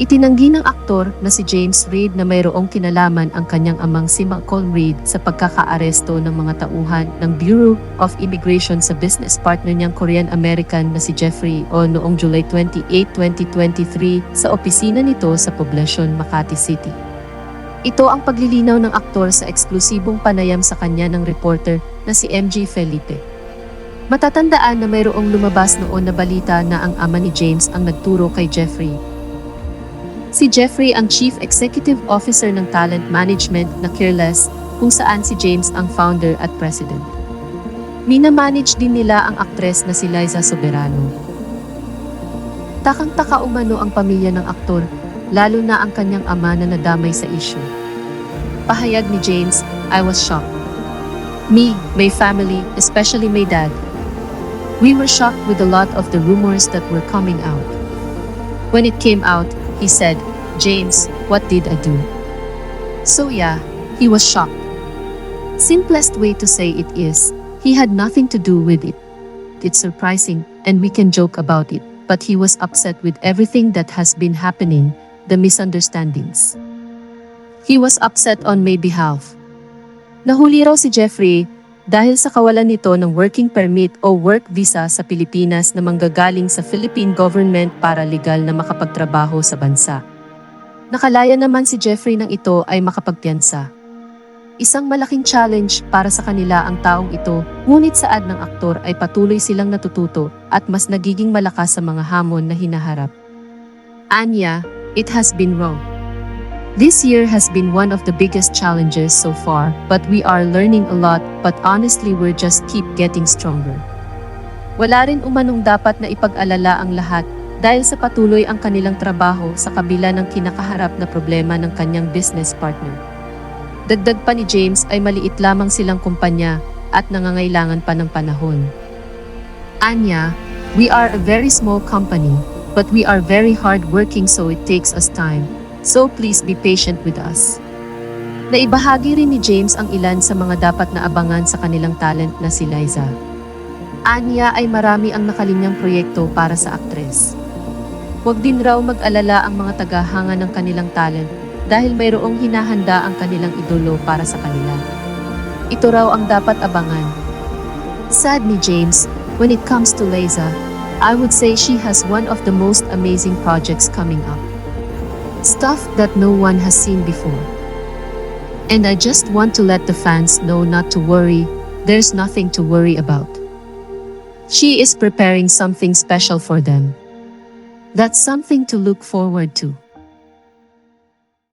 Itinanggi ng aktor na si James Reid na mayroong kinalaman ang kanyang amang si Malcolm Reid sa pagkakaaresto ng mga tauhan ng Bureau of Immigration sa business partner niyang Korean-American na si Jeffrey O noong July 28, 2023 sa opisina nito sa Poblacion, Makati City. Ito ang paglilinaw ng aktor sa eksklusibong panayam sa kanya ng reporter na si MJ Felipe. Matatandaan na mayroong lumabas noon na balita na ang ama ni James ang nagturo kay Jeffrey Si Jeffrey ang Chief Executive Officer ng Talent Management na Careless, kung saan si James ang founder at president. Minamanage din nila ang aktres na si Liza Soberano. Takang-taka umano ang pamilya ng aktor, lalo na ang kanyang ama na nadamay sa issue. Pahayag ni James, I was shocked. Me, my family, especially my dad. We were shocked with a lot of the rumors that were coming out. When it came out, he said, James, what did I do? So yeah, he was shocked. Simplest way to say it is, he had nothing to do with it. It's surprising, and we can joke about it, but he was upset with everything that has been happening, the misunderstandings. He was upset on my behalf. Nahuli raw si Jeffrey dahil sa kawalan nito ng working permit o work visa sa Pilipinas na manggagaling sa Philippine government para legal na makapagtrabaho sa bansa. Nakalaya naman si Jeffrey ng ito ay makapagpiyansa. Isang malaking challenge para sa kanila ang taong ito, ngunit saad ng aktor ay patuloy silang natututo at mas nagiging malakas sa mga hamon na hinaharap. Anya, it has been wrong. This year has been one of the biggest challenges so far, but we are learning a lot, but honestly we're just keep getting stronger. Wala rin umanong dapat na ipag-alala ang lahat dahil sa patuloy ang kanilang trabaho sa kabila ng kinakaharap na problema ng kanyang business partner. Dagdag pa ni James ay maliit lamang silang kumpanya at nangangailangan pa ng panahon. Anya, we are a very small company, but we are very hard working so it takes us time. So please be patient with us. Naibahagi rin ni James ang ilan sa mga dapat na abangan sa kanilang talent na si Liza. Anya ay marami ang nakalinyang proyekto para sa aktres. Huwag din raw mag-alala ang mga tagahanga ng kanilang talent dahil mayroong hinahanda ang kanilang idolo para sa kanila. Ito raw ang dapat abangan. Sad ni James, when it comes to Liza, I would say she has one of the most amazing projects coming up. Stuff that no one has seen before. And I just want to let the fans know not to worry, there's nothing to worry about. She is preparing something special for them. That's something to look forward to.